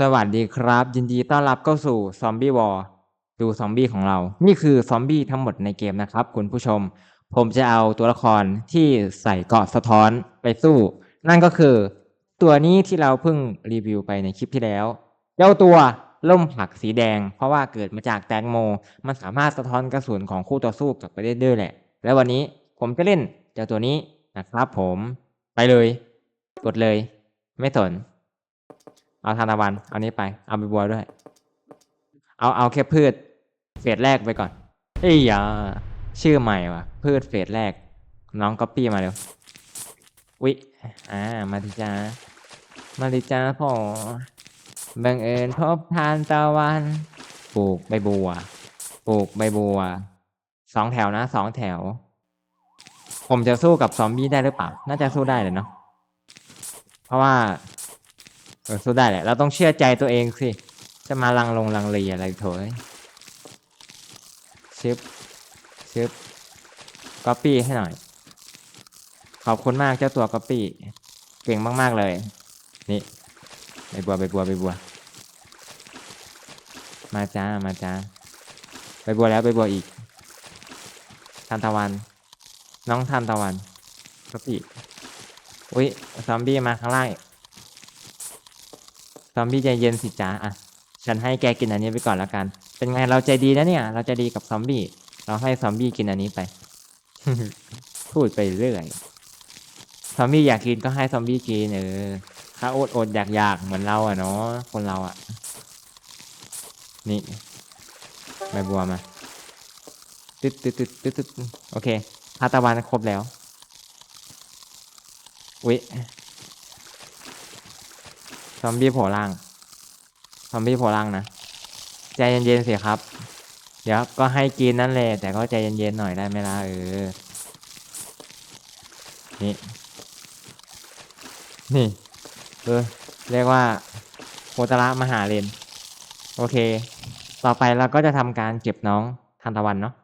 สวัสดีครับ ยินดีต้อนรับเข้าสู่ซอมบี้วอร์ดูซอมบี้ของเรา นี่คือซอมบี้ทั้งหมดในเกมนะครับ คุณผู้ชม ผมจะเอาตัวละครที่ใส่เกราะสะท้อนไปสู้ นั่นก็คือ ตัวนี้ที่เราเพิ่งรีวิวไปในคลิปที่แล้วเจ้าตัวล่มผักสีแดง เพราะว่าเกิดมาจากแตงโม มันสามารถสะท้อนกระสุนของคู่ต่อสู้กลับไปได้ด้วยแหละ แล้ววันนี้ผมจะเล่นเจ้าตัวนี้นะครับผมไปเลย กดเลย ไม่สน เอาทานตะวัน เอานี้ไป เอาใบบัวด้วย เอาเอาแค่พืชเฟสแรกไปก่อนเอ้ยอย่าชื่อใหม่ว่ะ พืชเฟสแรก น้องก๊อปปี้มาเร็ววิอ่า มาดิจ้ามาดิจ้าพ่อบังเอิญพบทานตะวัน ปลูกใบบัว ปลูกใบบัว สองแถวนะสองแถว ผมจะสู้กับซอมบี้ได้หรือเปล่า น่าจะสู้ได้เลยเนาะ เพราะว่า เออสู้ได้แหละ เราต้องเชื่อใจตัวเองสิ จะมาลังลงลังเลอะไรโถยชึบชึบก๊อปปี้ให้หน่อย ขอบคุณมากเจ้าตัวก๊อปปี้ เก่งมาก ๆ เลย นี่ใบบัวใบบัวใบบัว มาจ้า มาจ้าใบบัวแล้วใบบัวอีกทานตะวัน น้องทานตะวันก๊อปปี้ อุ้ยซอมบี้มาข้างล่างอีก ซอมบี้ใจเย็นสิจ้าอะ ฉันให้แกกินอันนี้ไปก่อนแล้วกัน เป็นไงเราใจดีนะเนี่ย เราใจะดีกับซอมบี้ เราให้ซอมบี้กินอันนี้ไป พูดไปเรื่อย ซอมบี้อยากกินก็ให้ซอมบี้กินเออถ้าอดอดอยากอยากเหมือนเราอะเนาะ คนเราอะนี่ใบบัวมา ตึ๊ดตึ๊ดตึ๊ดตึ๊ดตึ๊ดโอเคทาตะวันครบแล้ว อุ๊ย ซอมบี้โผล่ล่าง ซอมบี้โผล่ล่างนะ ใจเย็นๆสิครับ เดี๋ยวก็ให้กินนั่นแหละ แต่ก็ใจเย็นๆหน่อยได้ไหมล่ะเออ นี่ นี่ เออ เรียกว่าโคตระมหาเลนโอเค ต่อไปเราก็จะทำการเก็บน้องทันตะวันเนาะ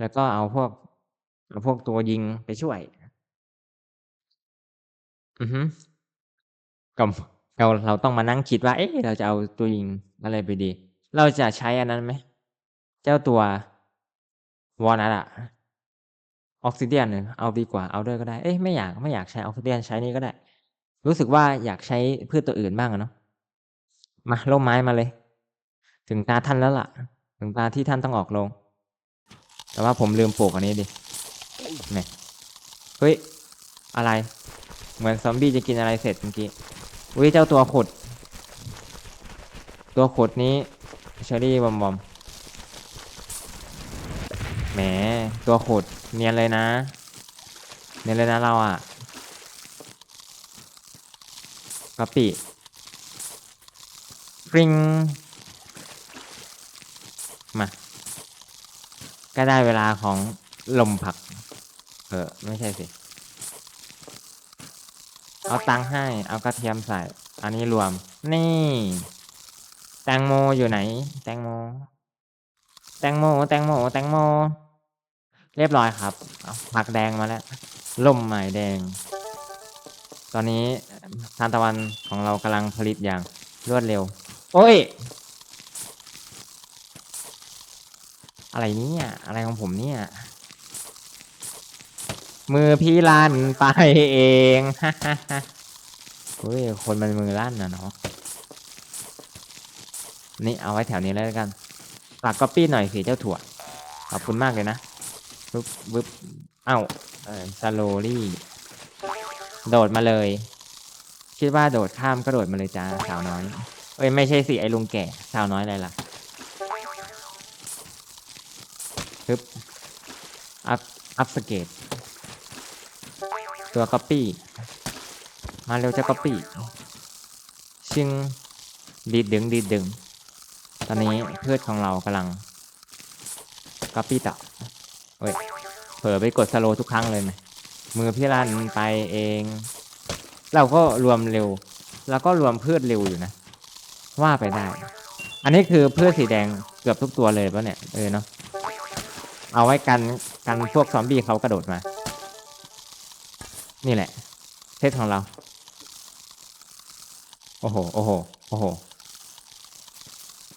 แล้วก็เอาพวกเอาพวกตัวยิงไปช่วย อือฮึก็ เราเราต้องมานั่งคิดว่า เอ๊ะเราจะเอาตัวยิงอะไรไปดี เราจะใช้อันนั้นไหม เจ้าตัววอลนัทอะออกซิเดียนเอาดีกว่าเอาด้วยก็ได้ เอ๊ะไม่อยากไม่อยากใช้ออกซิเดียนใช้นี่ก็ได้ รู้สึกว่าอยากใช้พืชตัวอื่นบ้างอะเนาะมาร่มไม้มาเลย ถึงตาท่านแล้วล่ะ ถึงตาที่ท่านต้องออกโรงแต่ว่าผมลืมปลูกอันนี้ดิแหมเฮ้ย อะไร เหมือนซอมบี้จะกินอะไรเสร็จเมื่อกี้ อุ้ยเจ้าตัวขุดตัวขุดนี้เชอรี่บอมบอมแหมตัวขุดเนียนเลยนะ เนียนเลยนะเราอะกะปิปริงมา ก็ได้เวลาของลมผัก เออ ไม่ใช่สิ เอาตังให้เอากระเทียมใส่ อันนี้รวม นี่ แตงโมอยู่ไหน แตงโม แตงโม แตงโม แตงโม เรียบร้อยครับเอาผักแดงมาแล้วล่มใหม่แดง ตอนนี้ทานตะวันของเรากำลังผลิตอย่างรวดเร็ว โอ้ย อะไรเนี่ยอะไรของผมเนี่ย มือพี่ลั่นไปเองเฮ้ยคนมันมือลั่นนะเนาะนี่เอาไว้แถวนี้แล้วกันฝากก๊อปปี้หน่อยสิเจ้าถั่วขอบคุณมากเลยนะปึ๊บปึ๊บเอ้าเออสโลลี่โดดมาเลย คิดว่าโดดข้ามก็โดดมาเลยจ้าสาวน้อย เอ้ยไม่ใช่สิไอ้ลุงแก่สาวน้อยอะไรล่ะปึ๊บอัพอัพสเกต ตัวก๊อปปี้มาเร็วจะก๊อปปี้ชิงดีดดึงดีดดึง ตอนนี้พืชของเรากำลังก๊อปปี้ต่อเฮ้ยเผลอไปกดสโลทุกครั้งเลยไหมมือพี่รันไปเอง เราก็รวมเร็ว แล้วก็รวมพืชเร็วอยู่นะ ว่าไปได้ อันนี้คือพืชสีแดงเกือบทุกตัวเลยปะเนี่ยเออเนาะเอาไว้กันกันพวกซอมบี้เขากระโดดมา นี่แหละ เทสของเรา โอ้โห โอ้โห โอ้โห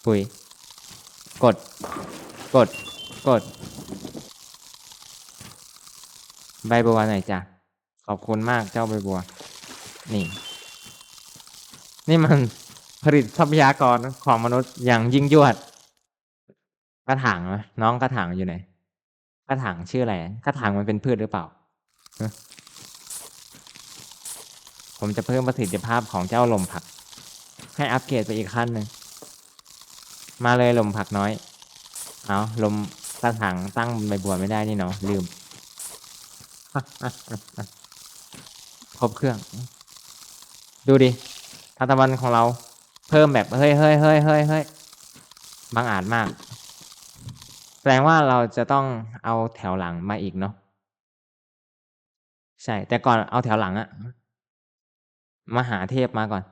ปุย กด กด กด ใบบัวหน่อยจ้ะ ขอบคุณมากเจ้าใบบัว นี่ นี่มันผลิตทรัพยากรของมนุษย์อย่างยิ่งยวด กระถางน้องกระถางอยู่ไหน กระถางชื่ออะไร กระถางมันเป็นพืชหรือเปล่า ผมจะเพิ่มประสิทธิภาพของเจ้าลมผัก ให้อัปเกรดไปอีกขั้นหนึ่ง มาเลยลมผักน้อย เอาลมกระถางตั้งใบบัวไม่ได้นี่เนาะลืม ครบเครื่อง ดูดิทานตะวันของเราเพิ่มแบบเฮ้ยเฮ้ยเฮ้ยเฮ้ยเฮ้ยบางอาจมากแสดงว่าเราจะต้องเอาแถวหลังมาอีกเนาะใช่ แต่ก่อนเอาแถวหลังอะ มหาเทพมาก่อน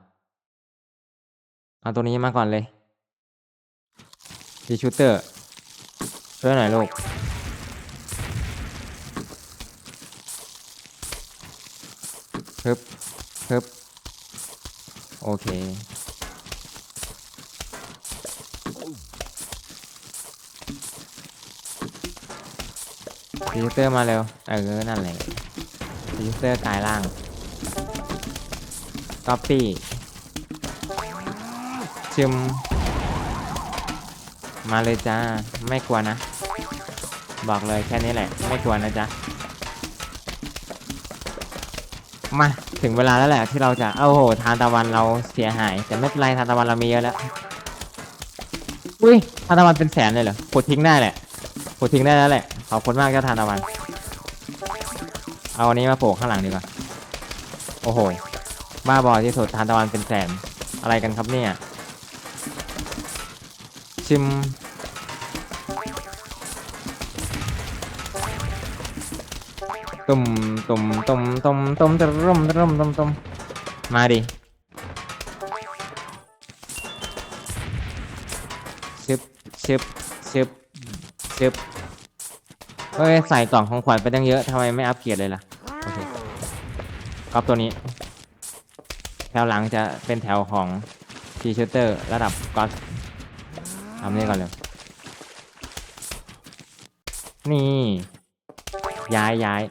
เอาตัวนี้มาก่อนเลยดีชูเตอร์ช่วยหน่อยลูกฮึบฮึบโอเคดิจิเตอร์มาเร็ว เออ นั่นแหละดิจิเตอร์กลายร่าง ก๊อปปี้ชิม มาเลยจ้า ไม่กลัวนะ บอกเลยแค่นี้แหละ ไม่กลัวนะจ๊ะ มาถึงเวลาแล้วแหละที่เราจะโอ้โห ทานตะวันเราเสียหาย แต่ไม่เป็นไรทานตะวันเรามีเยอะแล้ว อุ้ยทานตะวันเป็นแสนเลยเหรอขุดทิ้งได้แหละขุดทิ้งได้แล้วแหละ ขอบคุณมากเจ้าทานตะวัน เอาอันนี้มาโปะข้างหลังดีกว่า โอ้โห บ้าบอที่สุดทานตะวันเป็นแสนอะไรกันครับเนี่ย ชิม ตุ่มตุ่มตุ่มตุ่มตุ่มตะรุ่มตะรุ่มตุ่มตุ่มมาดิชึบชึบชึบชึบเฮ้ยใส่กล่องของขวัญไปตั้งเยอะทำไมไม่อัปเกียรดเลยล่ะ โอเคกอปตัวนี้ แถวหลังจะเป็นแถวของทีชูเตอร์ระดับก๊อตทำนี่ก่อนเลย นี่ ย้ายย้าย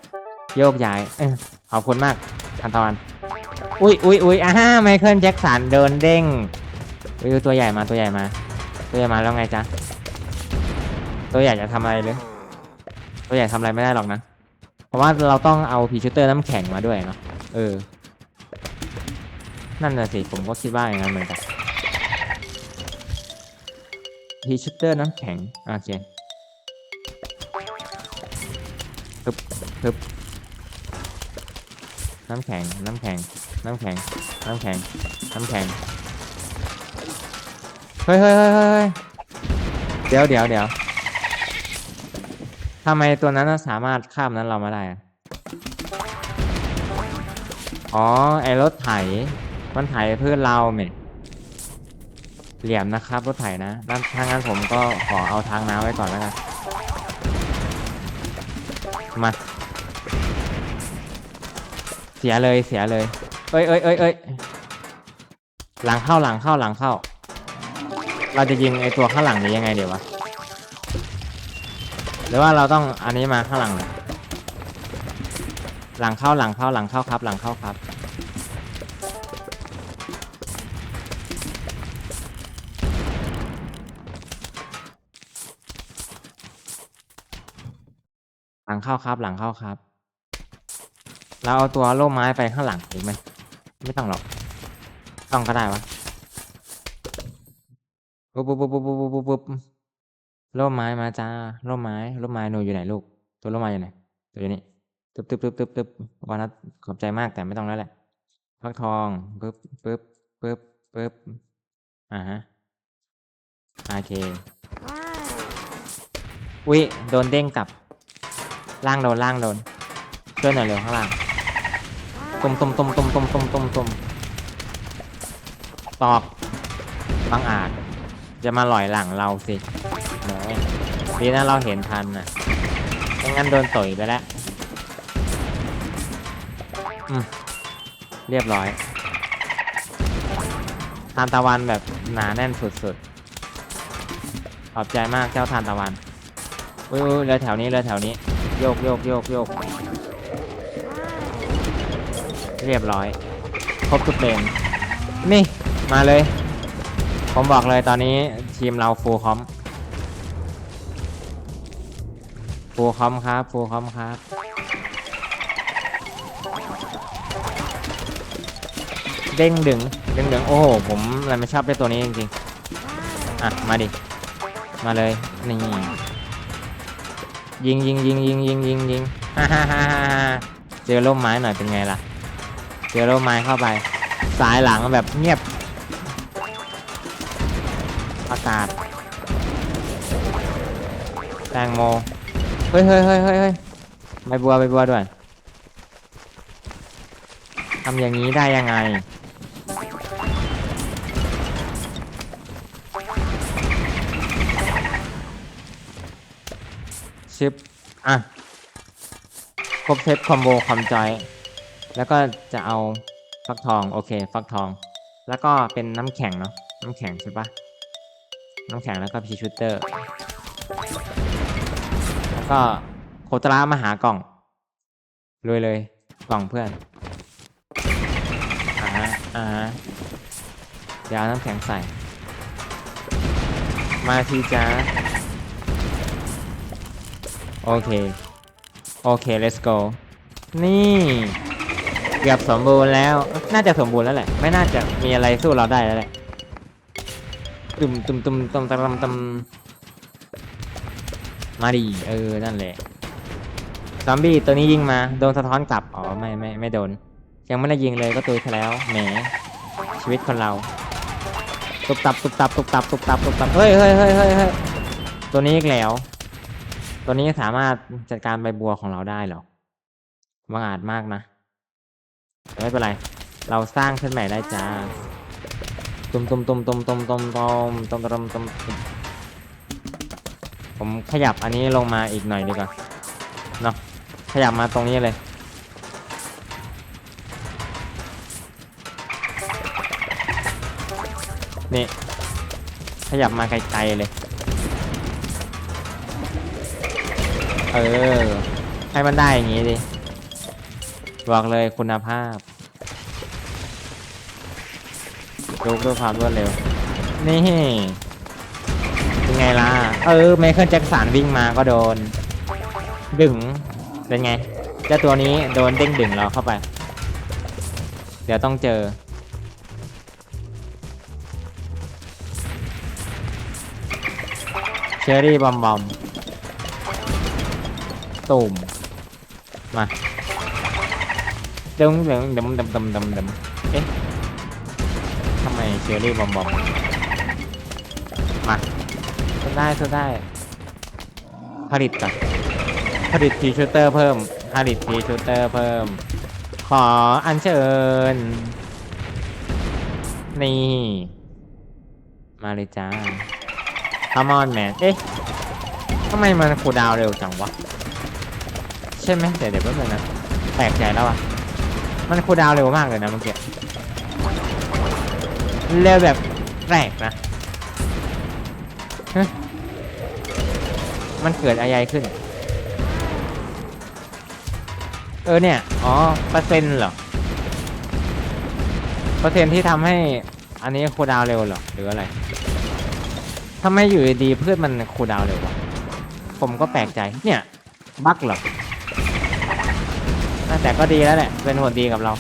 โยกย้ายเออขอบคุณมากทันตะวันอุ้ยอุ้ยอุ้ยอ่าไมเคิลแจ็คสันเดินเด้งอุ้ยตัวใหญ่มาตัวใหญ่มา ตัวใหญ่มาแล้วไงจ๊ะ ตัวใหญ่จะทำอะไรหรือตัวใหญ่ทำอะไรไม่ได้หรอกนะ เพราะว่าเราต้องเอาพีชูเตอร์น้ำแข็งมาด้วยเนาะเออ นั่นน่ะสิ ผมก็คิดว่าอย่างนั้นเหมือนกันพีชูเตอร์น้ำแข็ง โอเคปึ๊บปึ๊บน้ำแข็ง น้ำแข็ง น้ำแข็ง น้ำแข็ง น้ำแข็ง เฮ้ยเฮ้ยเฮ้ยเฮ้ยเดี๋ยวเดี๋ยวเดี๋ยวทำไมตัวนั้นสามารถข้ามนั้นเรามาได้ อ๋อ ไอรถไถ มันไถพืชเราเหม็นเหลี่ยมนะครับรถไถนะนั่นถ้างั้นผมก็ขอเอาทางน้ำไว้ก่อนแล้วกันมา เสียเลยเสียเลย เอ้ยเอ้ยเอ้ยเอ้ยหลังเข้าหลังเข้าหลังเข้า เราจะยิงไอตัวข้างหลังนี้ยังไงเดี๋ยววะหรือว่าเราต้องอันนี้มาข้างหลังเลยหลังเข้าหลังเข้าหลังเข้าครับ หลังเข้าครับ เข้าครับ หลังเข้าครับ เราเอาตัวโล่ไม้ไปข้างหลังถูกไหมไม่ต้องหรอกต้องก็ได้วะปุ๊บปุ๊บปุ๊บปุ๊บปุ๊บปุ๊บปุ๊บโล่ไม้มาจ้าโล่ไม้โล่ไม้หนูอยู่ไหนลูก ตัวโล่ไม้อยู่ไหนตัวอยู่นี่ตึ๊บตึ๊บตึ๊บตึ๊บตึ๊บวานัทขอบใจมากแต่ไม่ต้องแล้วแหละฟักทองปึ๊บปึ๊บปึ๊บปึ๊บอ่าฮะโอเคอุ้ยโดนเด้งกลับ ล่างโดนล่างโดนช่วยหน่อยเร็วข้างล่างตุมตุมตุมตุมตุมตุมตุมตุมตอกบางอาจ จะมาหล่อยหลังเราสิโอ้ยดีนะเราเห็นทันน่ะไม่งั้นโดนต่อยไปแล้วอืมเรียบร้อยทานตะวันแบบหนาแน่นสุดขอบใจมากเจ้าทานตะวันอุ้ยอุ้ยเรือแถวนี้เรือแถวนี้ โยกโยกโยกโยกเรียบร้อย ครบทุกเลนนี่มาเลย ผมบอกเลยตอนนี้ทีมเราฟูลคอมฟูลคอมครับฟูลคอมครับเด้งดึงเด้งดึงโอ้โหผมอะไรไม่ชอบได้ตัวนี้จริงๆอะมาดิมาเลยนี่ ยิงยิงยิงยิงยิงยิงยิงฮ่าฮ่าฮ่าฮ่าฮ่าเจอร่มไม้หน่อยเป็นไงล่ะ เจอร่มไม้เข้าไป สายหลังแบบเงียบอากาศแตงโม เฮ้ยเฮ้ยเฮ้ยเฮ้ยเฮ้ยใบบัวใบบัวด้วยทำอย่างนี้ได้ยังไง ชิปอะ ครบเซตคอมโบคอมจอย แล้วก็จะเอาฟักทองโอเค ฟักทอง แล้วก็เป็นน้ำแข็งเนาะ น้ำแข็งใช่ปะน้ำแข็งแล้วก็พีชูเตอร์ แล้วก็โคตรามาหากล่องรวยเลยกล่องเพื่อนอ่าฮะอ่าฮะเดี๋ยวเอาน้ำแข็งใส่ มาทีจ้า โอเค โอเค let's go นี่ เกือบสมบูรณ์แล้ว น่าจะสมบูรณ์แล้วแหละ ไม่น่าจะมีอะไรสู้เราได้แล้วแหละตุ่มตุ่มตุ่มตุ่มตุมตุมมาดีเออ นั่นแหละ ซอมบี้ตัวนี้ยิงมา โดนสะท้อนกลับ อ๋อ ไม่ ไม่ ไม่โดน ยังไม่ได้ยิงเลยก็ตุยไปแล้ว แหม ชีวิตคนเราตุบตับตุบตับตุบตับตุบตับตุบตับ เฮ้ยเฮ้ยเฮ้ยเฮ้ยเฮ้ยตัวนี้อีกแล้ว ตัวนี้สามารถจัดการใบบัวของเราได้หรอบังอาจมากนะแต่ไม่เป็นไร เราสร้างขึ้นใหม่ได้จ้าตุมตุมตุมตุมตุมตุมตุมตุมตุมตุมตุมผมขยับอันนี้ลงมาอีกหน่อยดีกว่าเนาะขยับมาตรงนี้เลย นี่ ขยับมาไกลๆเลย เออ ให้มันได้อย่างงี้ดิ บอกเลยคุณภาพลุกด้วยความรวดเร็ว นี่เป็นไงล่ะ เออไมเคิลแจ็คสันวิ่งมาก็โดน ดึง เป็นไง เจ้าตัวนี้โดนเด้งดึงเราเข้าไป เดี๋ยวต้องเจอ เชอรี่บอมบอม ตุ่มมาดึงดึงดึงดึงดึงดึงดึงเอ๊ะทำไมเชอรี่บอมบอมมาทนได้ทนได้ ผลิตก่อนผลิตทีชูเตอร์เพิ่ม ผลิตทีชูเตอร์เพิ่ม ขออัญเชิญ นี่ มาเลยจ้าคามอนแมนเอ๊ะทำไมมันคูลดาวน์เร็วจังวะ ใช่ไหมเดี๋ยวเดี๋ยวแป๊บนึงนะแปลกใจแล้วอะมันคูลดาวน์เร็วมากเลยนะเมื่อกี้เร็วแบบแปลกนะมันเกิดอะไรขึ้น เออเนี่ย อ๋อเปอร์เซ็นต์เหรอเปอร์เซ็นต์ที่ทำให้อันนี้คูลดาวน์เร็วเหรอหรืออะไรทำไมอยู่ดีๆพืชมันคูลดาวน์เร็ววะผมก็แปลกใจเนี่ยบั๊กเหรอ แต่ก็ดีแล้วแหละ เป็นผลดีกับเรา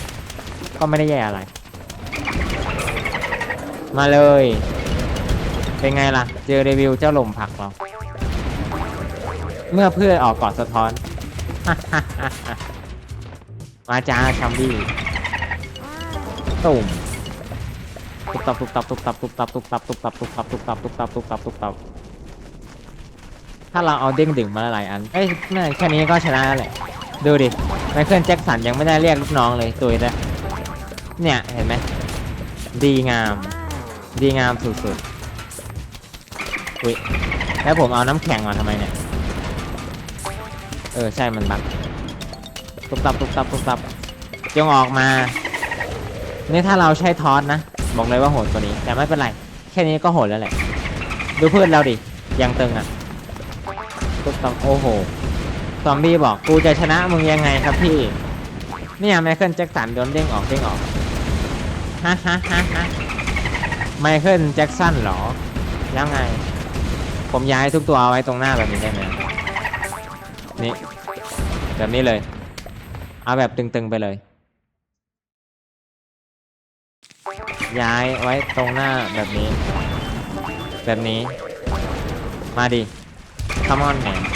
ก็ไม่ได้แย่อะไร มาเลย เป็นไงล่ะ เจอรีวิวเจ้าลมผักเรา เมื่อเพื่อนออกกอดสะท้อน มาจ้าชัมบี้ตุ่มตุบตับตุบตับตุบตับตุบตับตุบตับตุบตับตุบตับตุบตับตุบตับตุบตับตุบตับถ้าเราเอาเด้งดึงมาหลายอันเอ้ยแค่นี้ก็ชนะแล้วแหละ ดูดิไมเคิลแจ็คสันยังไม่ได้เรียกลูกน้องเลยตุยแล้วเนี่ยเห็นไหมดีงาม ดีงามสุดๆอุ้ยแล้วผมเอาน้ำแข็งมาทำไมเนี่ย เออใช่มันบักตุบตับตุบตับตุบตับจงออกมานี่ถ้าเราใช้ทอสนะ บอกเลยว่าโหดกว่านี้ แต่ไม่เป็นไร แค่นี้ก็โหดแล้วแหละ ดูเพื่อนเราดิยังตึงอะตุ๊บต้องโอ้โห ซอมบี้บอกกูจะชนะมึงยังไงครับพี่ เนี่ยไมเคิลแจ็คสันโดนเด้งออกเด้งออกฮ่าฮ่าฮ่าฮ่าไมเคิลแจ็คสันเหรอ ยังไง ผมย้ายทุกตัวเอาไว้ตรงหน้าแบบนี้ได้ไหมนี่แบบนี้เลย เอาแบบตึงๆไปเลย ย้ายไว้ตรงหน้าแบบนี้ แบบนี้ มาดิ come on man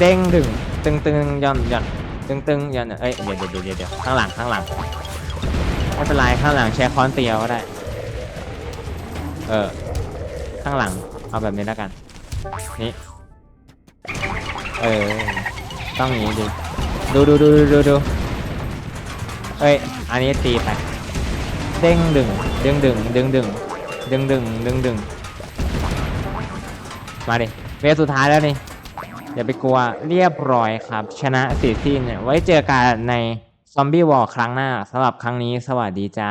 เด้งดึงตึงตึงย่อนย่อนตึงตึงย่อนเอ้ยเดี๋ยวเดี๋ยวเดี๋ยวเดียวข้างหลังข้างหลังไม่เป็นไรข้างหลังแชร์คอนเตียวก็ได้ เออ ข้างหลังเอาแบบนี้แล้วกัน นี่เออ ต้องอย่างนี้ดิดูดูดูดูดูดูเอ้ย อันนี้ตีไป เด้งดึง ดึงดึง ดึงดึง ดึงดึง ดึงดึง มาดิ เวสุดท้ายแล้วนี่ อย่าไปกลัวเรียบร้อยครับ ชนะสีซีนเนี่ยไว้เจอกันในซอมบี้วอลครั้งหน้าสำหรับครั้งนี้สวัสดีจ้า